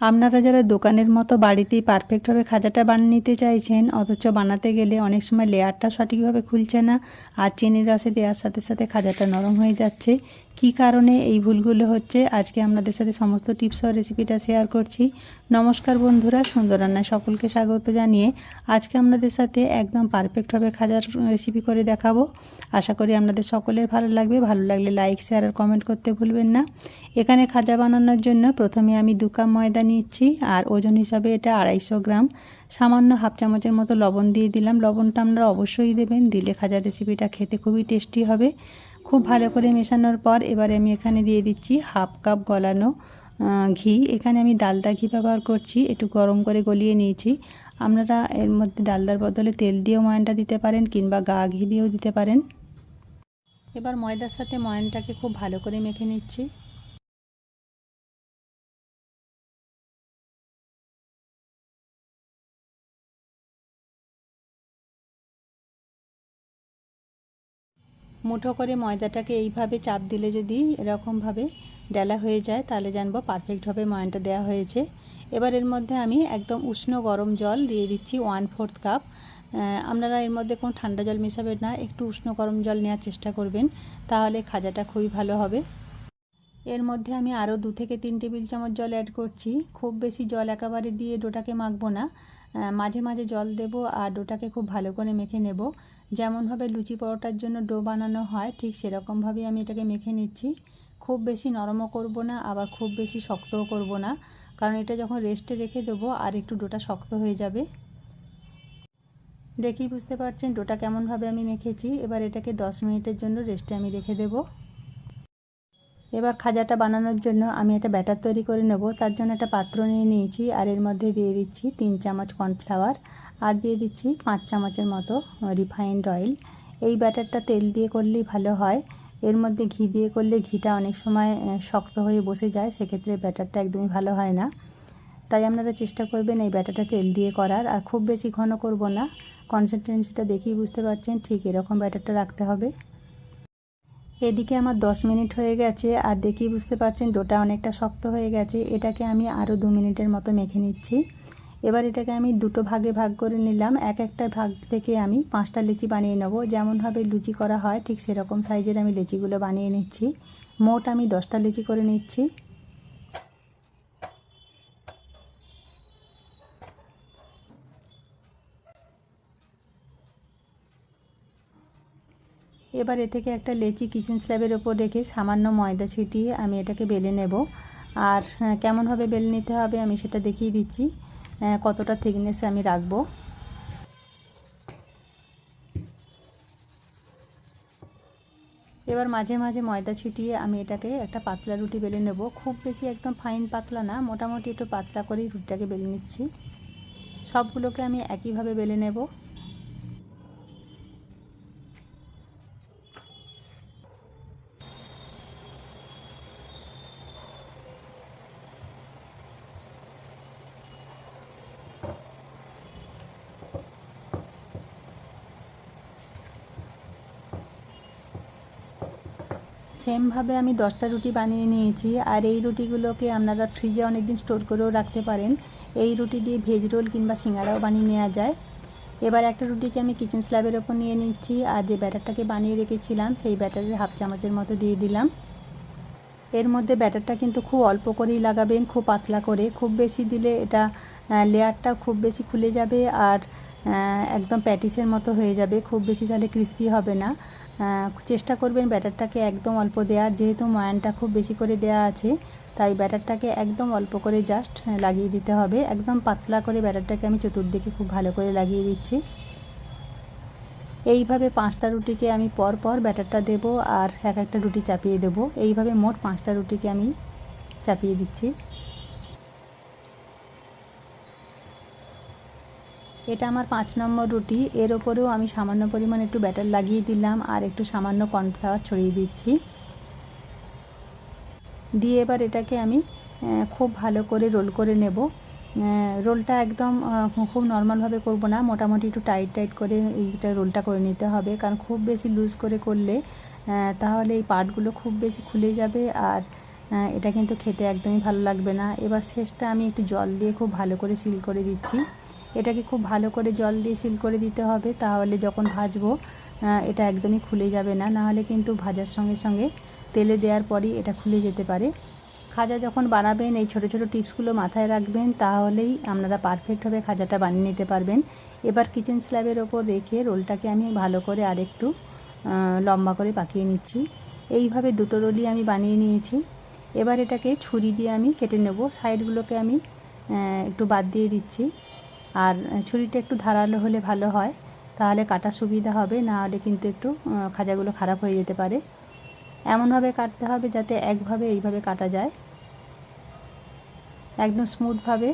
আপনারা যারা দোকানের মতো বাড়িতেই পারফেক্টভাবে খাজাটা বানিয়ে নিতে চাইছেন, অথচ বানাতে গেলে অনেক সময় লেয়ারটা সঠিকভাবে খুলছে না, আর চিনির রসে দেওয়ার সাথে সাথে খাজাটা নরম হয়ে যাচ্ছে কি কারণে এই ভুলগুলো হচ্ছে, আজকে আপনাদের সাথে সমস্ত টিপস ও রেসিপিটা শেয়ার করছি। নমস্কার বন্ধুরা, সুন্দর রান্নায় সকলকে স্বাগত জানিয়ে আজকে আপনাদের সাথে একদম পারফেক্টভাবে খাজার রেসিপি করে দেখাবো। আশা করি আপনাদের সকলের ভালো লাগবে। ভালো লাগলে লাইক শেয়ার আর কমেন্ট করতে ভুলবেন না। এখানে খাজা বানানোর জন্য প্রথমে আমি দু কাপ ময়দা নিচ্ছি, আর ওজন হিসাবে এটা আড়াইশো গ্রাম। সামান্য হাফ চামচের মতো লবণ দিয়ে দিলাম। লবণটা আপনারা অবশ্যই দেবেন, দিলে খাজার রেসিপিটা খেতে খুবই টেস্টি হবে। খুব ভালো করে মেশানোর পর এবারে আমি এখানে দিয়ে দিচ্ছি হাফ কাপ গলানো ঘি। এখানে আমি ডালদা ঘি ব্যবহার করছি, একটু গরম করে গলিয়ে নিয়েছি। আপনারা এর মধ্যে ডালদার বদলে তেল দিয়েও ময়নটা দিতে পারেন কিংবা গা ঘি দিয়েও দিতে পারেন। এবার ময়দার সাথে ময়নটাকে খুব ভালো করে মেখে নিচ্ছি। মুঠো করে ময়দাটাকে এইভাবে চাপ দিলে যদি এরকমভাবে ডেলা হয়ে যায়, তাহলে জানব পারফেক্টভাবে ময়নটা দেওয়া হয়েছে। এবার এর মধ্যে আমি একদম উষ্ণ গরম জল দিয়ে দিচ্ছি ওয়ান ফোর্থ কাপ আপনারা এর মধ্যে কোনো ঠান্ডা জল মেশাবেন না, একটু উষ্ণ গরম জল নেওয়ার চেষ্টা করবেন, তাহলে খাজাটা খুবই ভালো হবে। এর মধ্যে আমি আরও দু থেকে তিন টেবিল চামচ জল অ্যাড করছি। খুব বেশি জল একেবারে দিয়ে ডোটাকে মাখবো না। মাঝে মাঝে জল দেব আর ডোটাকে খুব ভালো করে মেখে নেব। যেমনভাবে লুচি পরোটার জন্য ডো বানানো হয়, ঠিক সেরকমভাবেই আমি এটাকে মেখে নিচ্ছি। খুব বেশি নরমও করব না, আবার খুব বেশি শক্তও করব না, কারণ এটা যখন রেস্টে রেখে দেবো, আর একটু ডোটা শক্ত হয়ে যাবে। দেখি বুঝতে পারছেন, ডোটা কেমনভাবে আমি মেখেছি। এবার এটাকে দশ মিনিটের জন্য রেস্টে আমি রেখে দেবো। এবার খাজাটা বানানোর জন্য আমি একটা ব্যাটার তৈরি করে নেব। তার জন্য একটা পাত্র নিয়ে নিয়েছি আর এর মধ্যে দিয়ে দিচ্ছি তিন চামচ কর্নফ্লাওয়ার আর দিয়ে দিচ্ছি পাঁচ চামচের মতো রিফাইন্ড অয়েল। এই ব্যাটারটা তেল দিয়ে করলেই ভালো হয়। এর মধ্যে ঘি দিয়ে করলে ঘিটা অনেক সময় শক্ত হয়ে বসে যায়, সেক্ষেত্রে ব্যাটারটা একদমই ভালো হয় না। তাই আপনারা চেষ্টা করবেন এই ব্যাটারটা তেল দিয়ে করার। আর খুব বেশি ঘন করব না। কনসিস্টেন্সিটা দেখেই বুঝতে পারছেন, ঠিক এরকম ব্যাটারটা রাখতে হবে। এদিকে আমার 10 মিনিট হয়ে গেছে, আর দেখি বুঝতে পারছেন ডোটা অনেকটা শক্ত হয়ে গেছে। এটাকে আমি আরও দু মিনিটের মতো মেখে নিচ্ছি। এবার এটাকে আমি দুটো ভাগে ভাগ করে নিলাম। এক একটা ভাগ থেকে আমি পাঁচটা লিচি বানিয়ে নেব। যেমনভাবে লুচি করা হয়, ঠিক সেরকম সাইজের আমি লিচিগুলো বানিয়ে নিচ্ছি। মোট আমি দশটা লিচি করে নিচ্ছি। এবার এ থেকে একটা লেচি কিচেন স্ল্যাবের ওপর রেখে সামান্য ময়দা ছিটিয়ে আমি এটাকে বেলে নেব। আর কেমনভাবে বেলে নিতে হবে আমি সেটা দেখিয়ে দিচ্ছি। কতটা থিকনেসে আমি রাখব। এবার মাঝে মাঝে ময়দা ছিটিয়ে আমি এটাকে একটা পাতলা রুটি বেলে নেব। খুব বেশি একদম ফাইন পাতলা না, মোটামুটি একটু পাতলা করেই রুটিটাকে বেলে নিচ্ছি। সবগুলোকে আমি একইভাবে বেলে নেব। সেমভাবে আমি দশটা রুটি বানিয়ে নিয়েছি, আর এই রুটিগুলোকে আপনারা ফ্রিজে অনেক দিন স্টোর করেও রাখতে পারেন। এই রুটি দিয়ে ভেজ রোল কিংবা সিঙ্গারাও বানিয়ে নেওয়া যায়। এবার একটা রুটিকে আমি কিচেন স্ল্যাবের ওপর নিয়ে নিচ্ছি, আর যে ব্যাটারটাকে বানিয়ে রেখেছিলাম, সেই ব্যাটারের হাফ চামচের মতো দিয়ে দিলাম। এর মধ্যে ব্যাটারটা কিন্তু খুব অল্প করেই লাগাবেন, খুব পাতলা করে। খুব বেশি দিলে এটা লেয়ারটা খুব বেশি খুলে যাবে আর একদম প্যাটিসের মতো হয়ে যাবে। খুব বেশি তাহলে ক্রিস্পি হবে না। চেষ্টা করবেন ব্যাটারটাকে একদম অল্প দেওয়ার। যেহেতু ময়ানটা খুব বেশি করে দেওয়া আছে, তাই ব্যাটারটাকে একদম অল্প করে জাস্ট লাগিয়ে দিতে হবে। একদম পাতলা করে ব্যাটারটাকে আমি চতুর্দিকে খুব ভালো করে লাগিয়ে দিচ্ছি। এইভাবে পাঁচটা রুটিকে আমি পর পর ব্যাটারটা দেব আর এক একটা রুটি চাপিয়ে দেব। এইভাবে মোট পাঁচটা রুটিকে আমি চাপিয়ে দিচ্ছি। এটা আমার পাঁচ নম্বর রুটি। এর ওপরেও আমি সামান্য পরিমাণ একটু ব্যাটার লাগিয়ে দিলাম আর একটু সামান্য কর্নফ্লাওয়ার ছড়িয়ে দিচ্ছি। দিয়ে এবার এটাকে আমি খুব ভালো করে রোল করে নেব। রোলটা একদম খুব নর্মালভাবে করব না। মোটামুটি একটু টাইট টাইট করে এইটা রোলটা করে নিতে হবে। কারণ খুব বেশি লুজ করে করলে তাহলে এই পার্টগুলো খুব বেশি খুলে যাবে আর এটা কিন্তু খেতে একদমই ভালো লাগবে না। এবার শেষটা আমি একটু জল দিয়ে খুব ভালো করে সিল করে দিচ্ছি। এটাকে খুব ভালো করে জল দিয়ে সিল করে দিতে হবে, তাহলে যখন ভাজবো এটা একদমই খুলে যাবে না। নাহলে কিন্তু ভাজার সঙ্গে সঙ্গে তেলে দেওয়ার পরই এটা খুলে যেতে পারে। খাজা যখন বানাবেন, এই ছোট ছোট টিপসগুলো মাথায় রাখবেন, তাহলেই আপনারা পারফেক্টভাবে খাজাটা বানিয়ে নিতে পারবেন। এবার কিচেন স্ল্যাবের ওপর রেখে রোলটাকে আমি ভালো করে আরেকটু লম্বা করে পাকিয়ে নিচ্ছি। এইভাবে দুটো রোলই আমি বানিয়ে নিয়েছি। এবার এটাকে ছুরি দিয়ে আমি কেটে নেব। সাইডগুলোকে আমি একটু বাদ দিয়ে দিচ্ছি। আর ছুরিটা একটু ধারালো হলে ভালো হয়, তাহলে কাটা সুবিধা হবে, না হলে কিন্তু একটু খাজাগুলো খারাপ হয়ে যেতে পারে। এমনভাবে কাটতে হবে যাতে একভাবে এইভাবে কাটা যায়। একদম স্মুথভাবে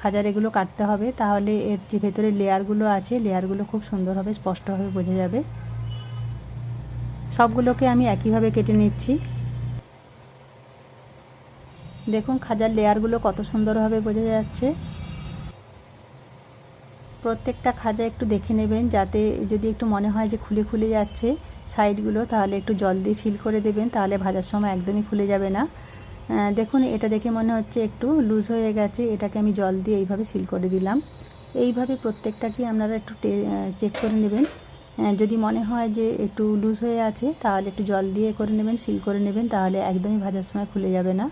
খাজার এগুলো কাটতে হবে, তাহলে এর যে ভেতরে লেয়ারগুলো আছে, লেয়ারগুলো খুব সুন্দরভাবে, স্পষ্টভাবে বোঝা যাবে। সবগুলোকে আমি একইভাবে কেটে নিচ্ছি। দেখুন, খাজার লেয়ারগুলো কত সুন্দরভাবে বোঝা যাচ্ছে। প্রত্যেকটা খাজা একটু দেখে নেবেন, যাতে যদি একটু মনে হয় যে খুলে খুলে যাচ্ছে সাইডগুলো, তাহলে একটু জল দিয়ে সিল করে দেবেন, তাহলে ভাজার সময় একদমই খুলে যাবে না। দেখুন, এটা দেখে মনে হচ্ছে একটু লুজ হয়ে গেছে, এটাকে আমি জল দিয়ে এইভাবে সিল করে দিলাম। এইভাবে প্রত্যেকটাকে আপনারা একটু চেক করে নেবেন। যদি মনে হয় যে একটু লুজ হয়ে আছে, তাহলে একটু জল দিয়ে করে নেবেন, সিল করে নেবেন, তাহলে একদমই ভাজার সময় খুলে যাবে না।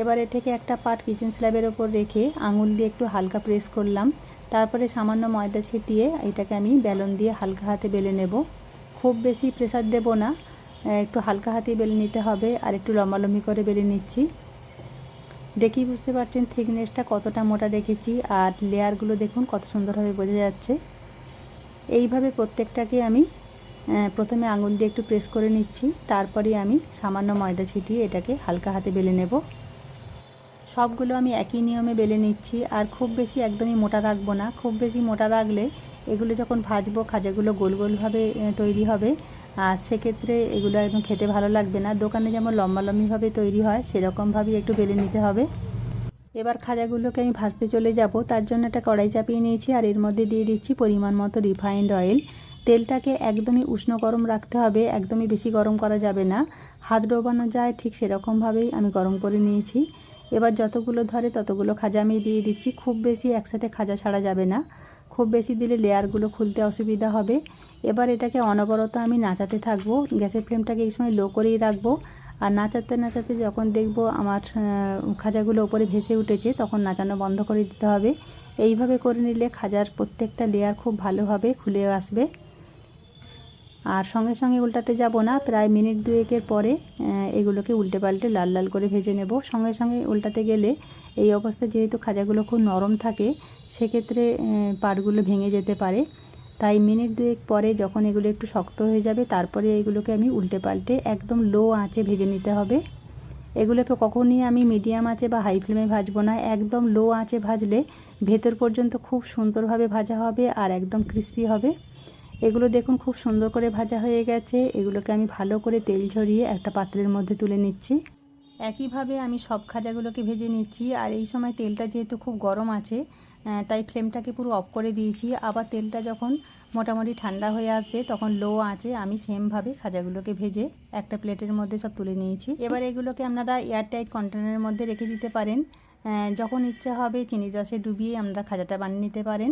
এবার এ থেকে একটা পার্ট কিচেন স্ল্যাবের ওপর রেখে আঙুল দিয়ে একটু হালকা প্রেস করলাম। তারপরে সামান্য ময়দা ছিটিয়ে এটাকে আমি বেলন দিয়ে হালকা হাতে বেলে নেব। খুব বেশি প্রেসার দেব না একটু হালকা হাতে বেলে নিতে হবে আর একটু লম্বালম্বি করে বেলে নিচ্ছি। দেখি বুঝতে পারছেন থিকনেসটা কতটা মোটা রেখেছি আর লেয়ারগুলো দেখুন কত সুন্দরভাবে বোঝা যাচ্ছে। এইভাবে প্রত্যেকটাকে আমি প্রথমে আঙুল দিয়ে একটু প্রেস করে নিচ্ছি, তারপরে আমি সামান্য ময়দা ছিটিয়ে এটাকে হালকা হাতে বেলে নেব। সবগুলো আমি একই নিয়মে বেলে নিচ্ছি। আর খুব বেশি একদমই মোটা রাখব না। খুব বেশি মোটা রাখলে এগুলো যখন ভাজবো, খাজাগুলো গোল গোলভাবে তৈরি হবে। আর সেক্ষেত্রে এগুলো একদম খেতে ভালো লাগবে না। দোকানে যেমন লম্বা লম্বিভাবে তৈরি হয় সেরকমভাবেই একটু বেলে নিতে হবে। এবার খাজাগুলোকে আমি ভাজতে চলে যাব। তার জন্য একটা কড়াই চাপিয়ে নিয়েছি। আর এর মধ্যে দিয়ে দিচ্ছি পরিমাণ মতো রিফাইন্ড অয়েল তেলটাকে একদমই উষ্ণ গরম রাখতে হবে। একদমই বেশি গরম করা যাবে না। হাত ডোবানো যায় ঠিক সেরকমভাবেই আমি গরম করে নিয়েছি। এবার যতগুলো ধরে ততগুলো খাজা আমি দিয়ে দিচ্ছি। খুব বেশি একসাথে খাজা ছাড়া যাবে না। খুব বেশি দিলে লেয়ারগুলো খুলতে অসুবিধা হবে। এবার এটাকে অনবরত আমি নাচাতে থাকব। গ্যাসের ফ্লেমটাকে এই সময় লো করেই রাখব। আর নাচাতে নাচাতে যখন দেখব আমার খাজাগুলো ওপরে ভেসে উঠেছে, তখন নাচানো বন্ধ করে দিতে হবে। এইভাবে করে নিলে খাজার প্রত্যেকটা লেয়ার খুব ভালোভাবে খুলে আসবে। আর সঙ্গে সঙ্গে উল্টাতে যাব না, প্রায় মিনিট দুয়েকের পরে এগুলোকে উল্টে পাল্টে লাল লাল করে ভেজে নেব। সঙ্গে সঙ্গে উল্টাতে গেলে এই অবস্থায় যেহেতু খাজাগুলো খুব নরম থাকে, সেক্ষেত্রে পাটগুলো ভেঙে যেতে পারে। তাই মিনিট দুয়েক পরে যখন এগুলো একটু শক্ত হয়ে যাবে, তারপরে এগুলোকে আমি উল্টে পাল্টে একদম লো আঁচে ভেজে নিতে হবে। এগুলোকে কখনই আমি মিডিয়াম আঁচে বা হাই ফ্লেমে ভাজবো না। একদম লো আঁচে ভাজলে ভেতর পর্যন্ত খুব সুন্দরভাবে ভাজা হবে আর একদম ক্রিস্পি হবে। এগুলো দেখুন খুব সুন্দর করে ভাজা হয়ে গেছে। এগুলোকে আমি ভালো করে তেল ঝরিয়ে একটা পাত্রের মধ্যে তুলে নিচ্ছি। একইভাবে আমি সব খাজাগুলোকে ভেজে নিচ্ছি। আর এই সময় তেলটা যেহেতু খুব গরম আছে তাই ফ্লেমটাকে পুরো অফ করে দিয়েছি। আবার তেলটা যখন মোটামুটি ঠান্ডা হয়ে আসবে, তখন লো আঁচে আমি সেমভাবে খাজাগুলোকে ভেজে একটা প্লেটের মধ্যে সব তুলে নিয়েছি। এবার এগুলোকে আপনারা এয়ারটাইট কন্টেনারের মধ্যে রেখে দিতে পারেন। যখন ইচ্ছা হবে চিনির রসে ডুবিয়ে আপনারা খাজাটা বানিয়ে নিতে পারেন।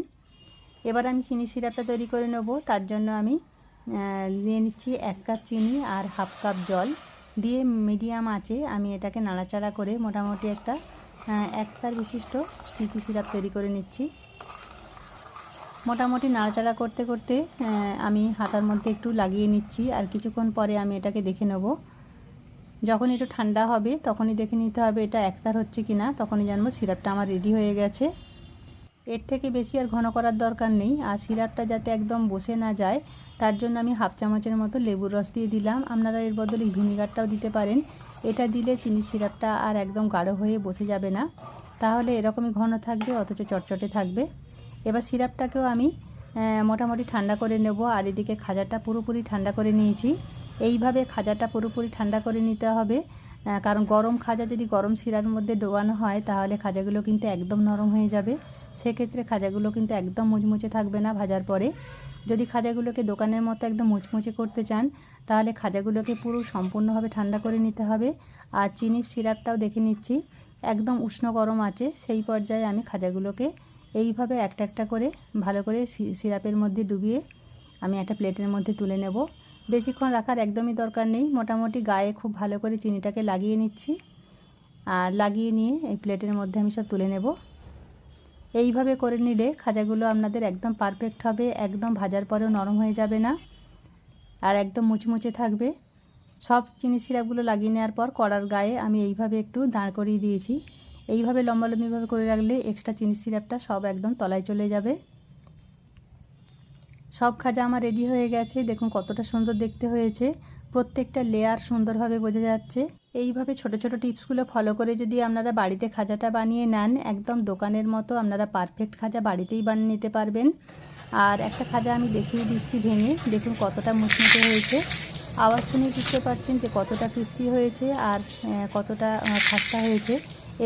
এবার আমি চিনি সিরাপটা তৈরি করে নেব। তার জন্য আমি নিয়ে নিচ্ছি এক কাপ চিনি আর হাফ কাপ জল। দিয়ে মিডিয়াম আছে আমি এটাকে নাড়াচাড়া করে মোটামুটি একটা এক তার বিশিষ্ট স্টিকি সিরাপ তৈরি করে নিচ্ছি। মোটামুটি নাড়াচাড়া করতে করতে আমি হাতার মধ্যে একটু লাগিয়ে নিচ্ছি আর কিছুক্ষণ পরে আমি এটাকে দেখে নেব। যখন একটু ঠান্ডা হবে তখনই দেখে নিতে হবে এটা একতার হচ্ছে কি না তখনই জানব সিরাপটা আমার রেডি হয়ে গেছে। এর থেকে বেশি আর ঘন করার দরকার নেই। আর সিরাপটা যাতে একদম বসে না যায়, তার জন্য আমি হাফ চামচের মতো লেবুর রস দিয়ে দিলাম। আপনারা এর বদলে ভিনিগারটাও দিতে পারেন। এটা দিলে চিনি সিরাপটা আর একদম গাঢ় হয়ে বসে যাবে না। তাহলে এরকমই ঘন থাকবে, অথচ চটচটে থাকবে। এবার সিরাপটাকেও আমি মোটামুটি ঠান্ডা করে নেব। আর এদিকে খাজাটা পুরোপুরি ঠান্ডা করে নিয়েছি। এইভাবে খাজাটা পুরোপুরি ঠান্ডা করে নিতে হবে। কারণ গরম খাজা যদি গরম শিরার মধ্যে ডোবানো হয়, তাহলে খাজাগুলো কিন্তু একদম নরম হয়ে যাবে। সেক্ষেত্রে খাজাগুলো কিন্তু একদম মুচমুচে থাকবে না ভাজার পরে। যদি খাজাগুলোকে দোকানের মতো একদম মুচমুচে করতে চান, তাহলে খাজাগুলোকে পুরো সম্পূর্ণভাবে ঠান্ডা করে নিতে হবে। আর চিনির সিরাপটাও দেখে নিচ্ছি, একদম উষ্ণ গরম আছে, সেই পর্যায়ে আমি খাজাগুলোকে এইভাবে একটা একটা করে ভালো করে সিরাপের মধ্যে ডুবিয়ে আমি একটা প্লেটের মধ্যে তুলে নেব। বেশিক্ষণ রাখার একদমই দরকার নেই, মোটামুটি গায়ে খুব ভালো করে চিনিটাকে লাগিয়ে নিচ্ছি। আর লাগিয়ে নিয়ে এই প্লেটের মধ্যে আমি সব তুলে নেব। এইভাবে করে নিলে খাজাগুলো আপনাদের একদম পারফেক্ট হবে, একদম ভাজার পরেও নরম হয়ে যাবে না আর একদম মুচমুচে থাকবে। সব চিনি সিরাপগুলো লাগিয়ে নেওয়ার পর কড়ার গায়ে আমি এইভাবে একটু দাঁড় করিয়ে দিয়েছি। এইভাবে লম্বালম্বিভাবে করে রাখলে এক্সট্রা চিনি সিরাপটা সব একদম তলায় চলে যাবে। সব খাজা আমার রেডি হয়ে গেছে, দেখুন কতটা সুন্দর দেখতে হয়েছে। প্রত্যেকটা লেয়ার সুন্দরভাবে বোঝা যাচ্ছে। এইভাবে ছোট ছোট টিপসগুলো ফলো করে যদি আপনারা বাড়িতে খাজাটা বানিয়ে নেন, একদম দোকানের মতো আপনারা পারফেক্ট খাজা বাড়িতেই বানিয়ে নিতে পারবেন। আর একটা খাজা আমি দেখিয়ে দিচ্ছি ভেঙে, দেখুন কতটা মুচমুচে হয়েছে। আওয়াজ শুনে বুঝতে পারছেন যে কতটা ক্রিস্পি হয়েছে আর কতটা খাস্তা হয়েছে।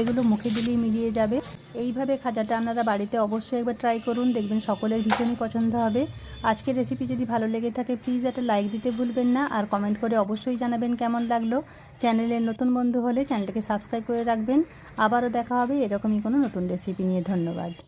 এগুলো মুখে দিলেই মিলিয়ে যাবে। এইভাবে খাজাটা আপনারা বাড়িতে অবশ্যই একবার ট্রাই করুন, দেখবেন সকলের ভীষণই পছন্দ হবে। আজকের রেসিপি যদি ভালো লেগে থাকে প্লিজ একটা লাইক দিতে ভুলবেন না আর কমেন্ট করে অবশ্যই জানাবেন কেমন লাগল। চ্যানেলের নতুন বন্ধু হলে চ্যানেলটাকে সাবস্ক্রাইব করে রাখবেন। আবারও দেখা হবে এরকমই কোনো নতুন রেসিপি নিয়ে। ধন্যবাদ।